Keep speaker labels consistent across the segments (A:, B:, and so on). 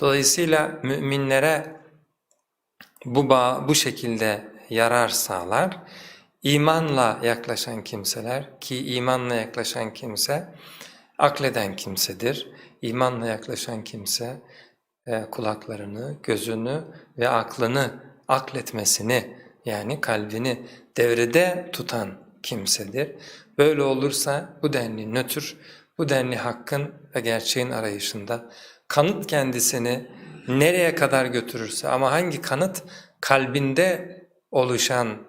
A: Dolayısıyla müminlere bu bağ bu şekilde yarar sağlar. İmanla yaklaşan kimseler ki imanla yaklaşan kimse akleden kimsedir. İmanla yaklaşan kimse e, kulaklarını, gözünü ve aklını akletmesini yani kalbini devrede tutan kimsedir. Böyle olursa bu denli nötr, bu denli hakkın ve gerçeğin arayışında kanıt kendisini nereye kadar götürürse ama hangi kanıt kalbinde oluşan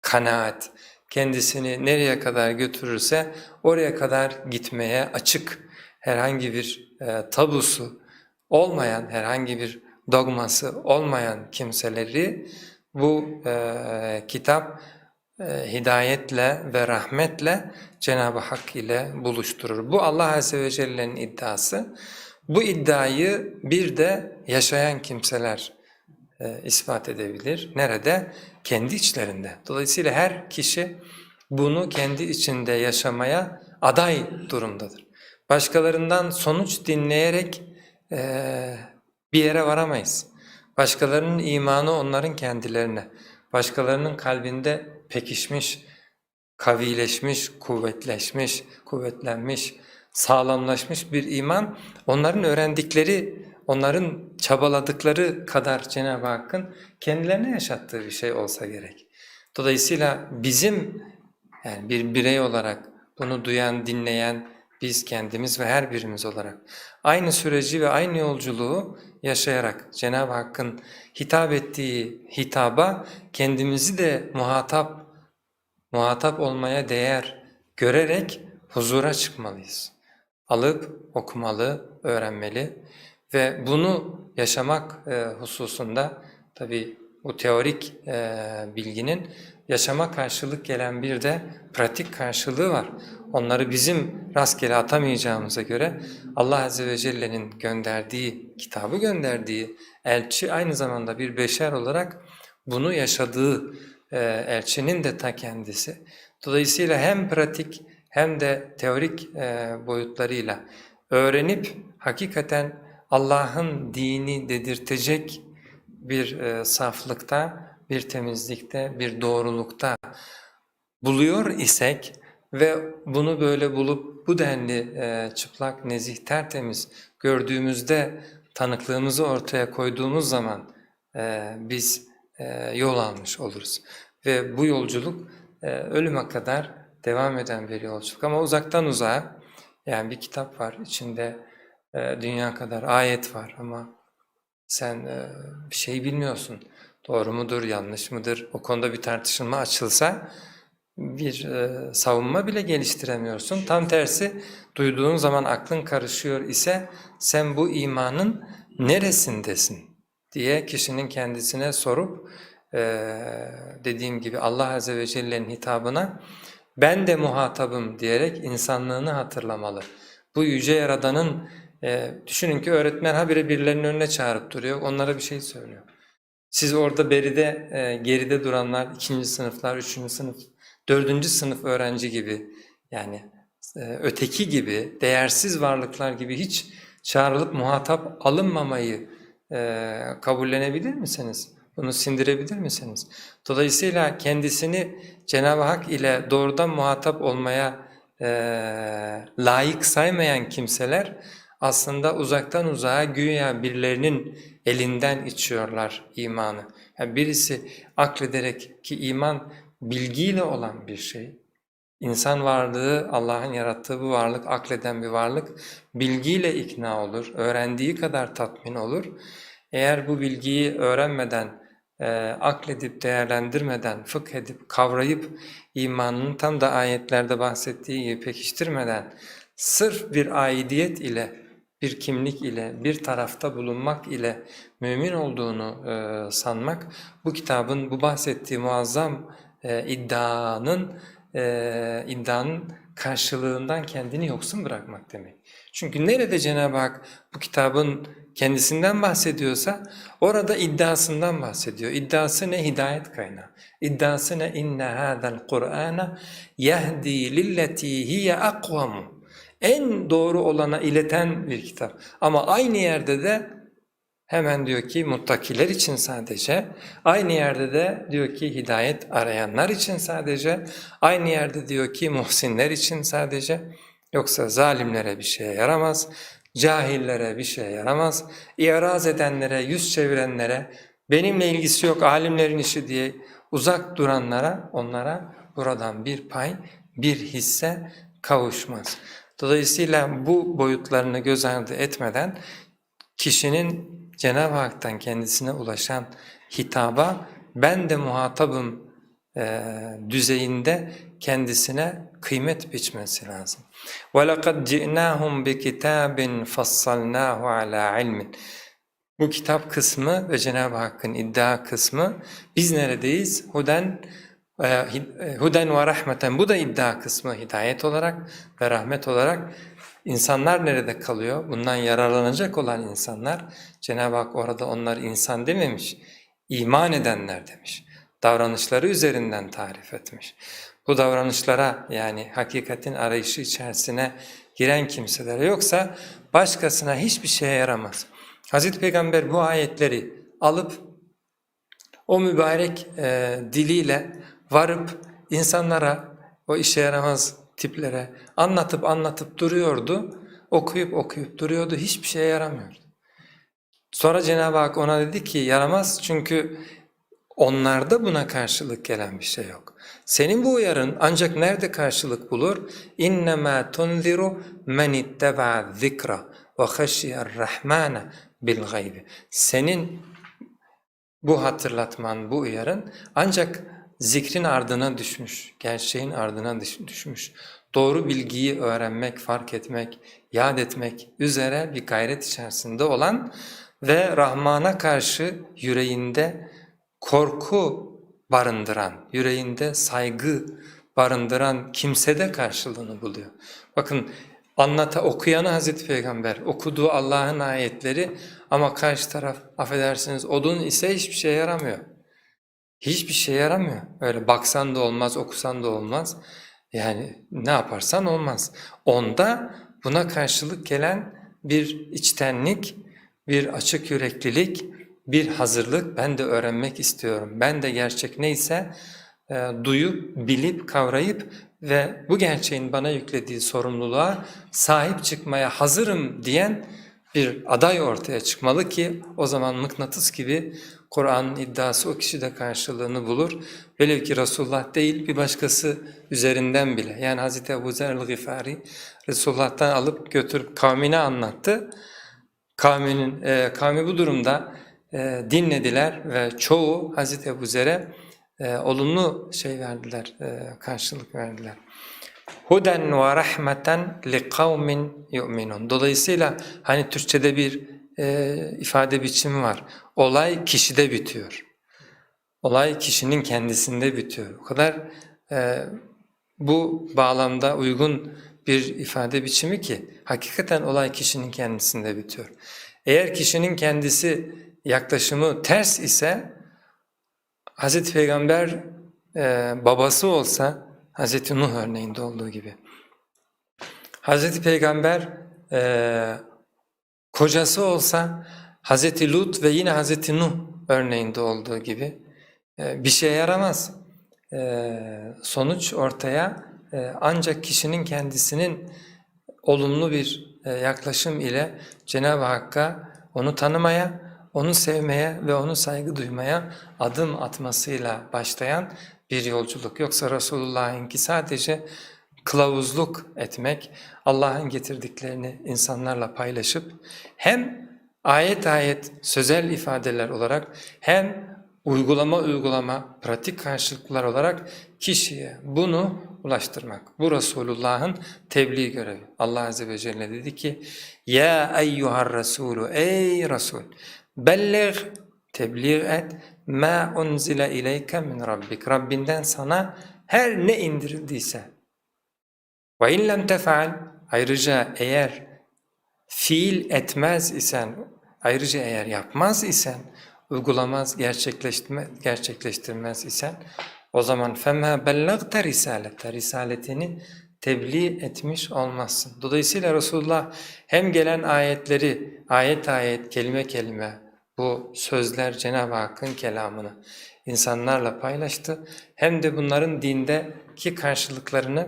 A: kanaat kendisini nereye kadar götürürse oraya kadar gitmeye açık herhangi bir e, tabusu olmayan, herhangi bir dogması olmayan kimseleri bu e, kitap e, hidayetle ve rahmetle Cenab-ı Hak ile buluşturur. Bu Allah Azze ve Celle'nin iddiası. Bu iddiayı bir de yaşayan kimseler e, ispat edebilir. Nerede? Kendi içlerinde. Dolayısıyla her kişi bunu kendi içinde yaşamaya aday durumdadır. Başkalarından sonuç dinleyerek e, bir yere varamayız. Başkalarının imanı onların kendilerine, başkalarının kalbinde pekişmiş, kavileşmiş, kuvvetleşmiş, kuvvetlenmiş, sağlamlaşmış bir iman onların öğrendikleri, onların çabaladıkları kadar Cenab-ı Hakk'ın kendilerine yaşattığı bir şey olsa gerek. Dolayısıyla bizim yani bir birey olarak bunu duyan, dinleyen biz kendimiz ve her birimiz olarak aynı süreci ve aynı yolculuğu yaşayarak Cenab-ı Hakk'ın hitap ettiği hitaba kendimizi de muhatap muhatap olmaya değer görerek huzura çıkmalıyız. Alıp okumalı, öğrenmeli ve bunu yaşamak e, hususunda tabi bu teorik e, bilginin yaşama karşılık gelen bir de pratik karşılığı var. Onları bizim rastgele atamayacağımıza göre Allah Azze ve Celle'nin gönderdiği, kitabı gönderdiği elçi aynı zamanda bir beşer olarak bunu yaşadığı elçinin de ta kendisi. Dolayısıyla hem pratik hem de teorik e, boyutlarıyla öğrenip hakikaten Allah'ın dini dedirtecek bir e, saflıkta, bir temizlikte, bir doğrulukta buluyor isek ve bunu böyle bulup bu denli e, çıplak, nezih, tertemiz gördüğümüzde tanıklığımızı ortaya koyduğumuz zaman e, biz e, yol almış oluruz. Ve bu yolculuk e, ölüme kadar devam eden bir yolculuk ama uzaktan uzağa yani bir kitap var içinde e, dünya kadar ayet var ama sen e, bir şey bilmiyorsun. Doğru mudur, yanlış mıdır? O konuda bir tartışılma açılsa bir e, savunma bile geliştiremiyorsun. Tam tersi duyduğun zaman aklın karışıyor ise sen bu imanın neresindesin diye kişinin kendisine sorup e, dediğim gibi Allah Azze ve Celle'nin hitabına ben de muhatabım diyerek insanlığını hatırlamalı. Bu yüce yaradanın e, düşünün ki öğretmen habire birilerinin önüne çağırıp duruyor, onlara bir şey söylüyor. Siz orada beride, e, geride duranlar, ikinci sınıflar, üçüncü sınıf, dördüncü sınıf öğrenci gibi yani e, öteki gibi, değersiz varlıklar gibi hiç çağrılıp muhatap alınmamayı e, kabullenebilir misiniz? Bunu sindirebilir misiniz? Dolayısıyla kendisini Cenab-ı Hak ile doğrudan muhatap olmaya e, layık saymayan kimseler aslında uzaktan uzağa güya birilerinin elinden içiyorlar imanı. Yani birisi aklederek ki iman bilgiyle olan bir şey. İnsan varlığı, Allah'ın yarattığı bu varlık, akleden bir varlık, bilgiyle ikna olur, öğrendiği kadar tatmin olur. Eğer bu bilgiyi öğrenmeden, e, akledip, değerlendirmeden, fıkh edip, kavrayıp, imanını tam da ayetlerde bahsettiği gibi pekiştirmeden, sırf bir aidiyet ile, bir kimlik ile, bir tarafta bulunmak ile mümin olduğunu e, sanmak, bu kitabın bu bahsettiği muazzam e, iddianın e, iddianın karşılığından kendini yoksun bırakmak demek. Çünkü nerede Cenab-ı Hak bu kitabın kendisinden bahsediyorsa orada iddiasından bahsediyor. İddiası ne? Hidayet kaynağı. İddiası ne? İnne hâzel Kur'âne yehdi lilleti hiye akvamu. En doğru olana ileten bir kitap. Ama aynı yerde de Hemen diyor ki muttakiler için sadece, aynı yerde de diyor ki hidayet arayanlar için sadece, aynı yerde diyor ki muhsinler için sadece, yoksa zalimlere bir şeye yaramaz, cahillere bir şeye yaramaz, iraz edenlere, yüz çevirenlere, benimle ilgisi yok alimlerin işi diye uzak duranlara, onlara buradan bir pay, bir hisse kavuşmaz. Dolayısıyla bu boyutlarını göz ardı etmeden kişinin Cenab-ı Hak'tan kendisine ulaşan hitaba ben de muhatabım e, düzeyinde kendisine kıymet biçmesi lazım. وَلَقَدْ جِئْنَاهُمْ بِكِتَابٍ فَصَّلْنَاهُ عَلَى عِلْمٍ Bu kitap kısmı ve Cenab-ı Hakk'ın iddia kısmı biz neredeyiz? Huden e, hid- e, Huden ve rahmeten bu da iddia kısmı hidayet olarak ve rahmet olarak insanlar nerede kalıyor? Bundan yararlanacak olan insanlar Cenab-ı Hak orada onlar insan dememiş, iman edenler demiş. Davranışları üzerinden tarif etmiş. Bu davranışlara yani hakikatin arayışı içerisine giren kimselere yoksa başkasına hiçbir şeye yaramaz. Hazreti Peygamber bu ayetleri alıp o mübarek e, diliyle varıp insanlara, o işe yaramaz tiplere anlatıp anlatıp duruyordu, okuyup okuyup duruyordu, hiçbir şeye yaramıyordu. Sonra Cenab-ı Hak ona dedi ki yaramaz çünkü onlarda buna karşılık gelen bir şey yok. Senin bu uyarın ancak nerede karşılık bulur? İnnemâ tunziru men itteba'a zikra ve haşiyar rahmana bil gaybi. Senin bu hatırlatman, bu uyarın ancak zikrin ardına düşmüş, gerçeğin ardına düş- düşmüş. Doğru bilgiyi öğrenmek, fark etmek, yad etmek üzere bir gayret içerisinde olan ve Rahman'a karşı yüreğinde korku barındıran, yüreğinde saygı barındıran kimsede karşılığını buluyor. Bakın anlata okuyanı Hazreti Peygamber okuduğu Allah'ın ayetleri ama karşı taraf affedersiniz odun ise hiçbir şeye yaramıyor. Hiçbir şeye yaramıyor. Öyle baksan da olmaz, okusan da olmaz. Yani ne yaparsan olmaz. Onda buna karşılık gelen bir içtenlik, bir açık yüreklilik, bir hazırlık. Ben de öğrenmek istiyorum. Ben de gerçek neyse e, duyup, bilip, kavrayıp ve bu gerçeğin bana yüklediği sorumluluğa sahip çıkmaya hazırım diyen bir aday ortaya çıkmalı ki o zaman mıknatıs gibi Kur'an'ın iddiası o kişide karşılığını bulur. Velev ki Resulullah değil bir başkası üzerinden bile. Yani Hz. Ebu Zer el-Gıfari Resulullah'tan alıp götürüp kavmine anlattı. Kavminin, e, kavmi bu durumda e, dinlediler ve çoğu Hz. Ebu Zer'e e, olumlu şey verdiler, e, karşılık verdiler. Huden ve rahmeten li kavmin yu'minun. Dolayısıyla hani Türkçede bir e, ifade biçimi var. Olay kişide bitiyor. Olay kişinin kendisinde bitiyor. O kadar e, bu bağlamda uygun bir ifade biçimi ki hakikaten olay kişinin kendisinde bitiyor. Eğer kişinin kendisi yaklaşımı ters ise Hazreti Peygamber e, babası olsa Hazreti Nuh örneğinde olduğu gibi. Hazreti Peygamber e, kocası olsa Hazreti Lut ve yine Hazreti Nuh örneğinde olduğu gibi e, bir şeye yaramaz. E, sonuç ortaya e, ancak kişinin kendisinin olumlu bir yaklaşım ile Cenab-ı Hakk'a onu tanımaya, onu sevmeye ve onu saygı duymaya adım atmasıyla başlayan bir yolculuk. Yoksa Resulullah'ınki sadece kılavuzluk etmek, Allah'ın getirdiklerini insanlarla paylaşıp hem ayet ayet sözel ifadeler olarak hem uygulama uygulama pratik karşılıklar olarak kişiye bunu ulaştırmak. Bu Resulullah'ın tebliğ görevi. Allah Azze ve Celle dedi ki Ya eyyuhar Resulü ey Resul belliğ tebliğ et ma unzile ileyke min rabbik Rabbinden sana her ne indirildiyse ve in lem tefal ayrıca eğer fiil etmez isen ayrıca eğer yapmaz isen uygulamaz gerçekleştirme, gerçekleştirmez isen o zaman فَمَا بَلَّغْتَ risalete risaletini tebliğ etmiş olmazsın. Dolayısıyla Resulullah hem gelen ayetleri ayet ayet kelime kelime bu sözler Cenab-ı Hakk'ın kelamını insanlarla paylaştı. Hem de bunların dindeki karşılıklarını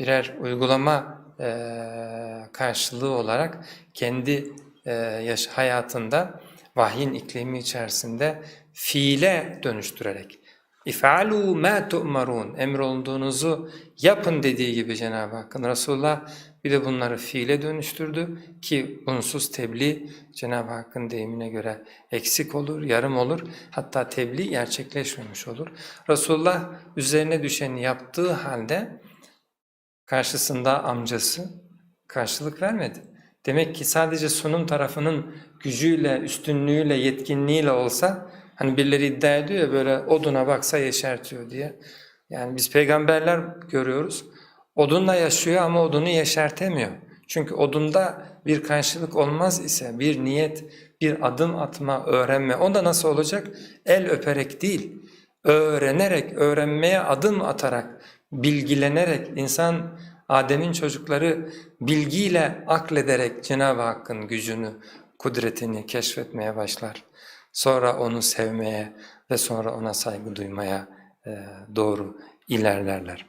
A: birer uygulama eee, karşılığı olarak kendi eee, yaş- hayatında vahyin iklimi içerisinde fiile dönüştürerek İf'alû mâ tu'marûn emrolunduğunuzu yapın dediği gibi Cenab-ı Hakk'ın Resulullah bir de bunları fiile dönüştürdü ki bunsuz tebliğ Cenab-ı Hakk'ın deyimine göre eksik olur, yarım olur hatta tebliğ gerçekleşmemiş olur. Resulullah üzerine düşeni yaptığı halde karşısında amcası karşılık vermedi. Demek ki sadece sunum tarafının gücüyle, üstünlüğüyle, yetkinliğiyle olsa hani birileri iddia ediyor ya böyle oduna baksa yeşertiyor diye. Yani biz peygamberler görüyoruz. Odunla yaşıyor ama odunu yeşertemiyor. Çünkü odunda bir karşılık olmaz ise bir niyet, bir adım atma, öğrenme. O da nasıl olacak? El öperek değil, öğrenerek, öğrenmeye adım atarak, bilgilenerek insan Adem'in çocukları bilgiyle aklederek Cenab-ı Hakk'ın gücünü, kudretini keşfetmeye başlar. Sonra onu sevmeye ve sonra ona saygı duymaya e, doğru ilerlerler.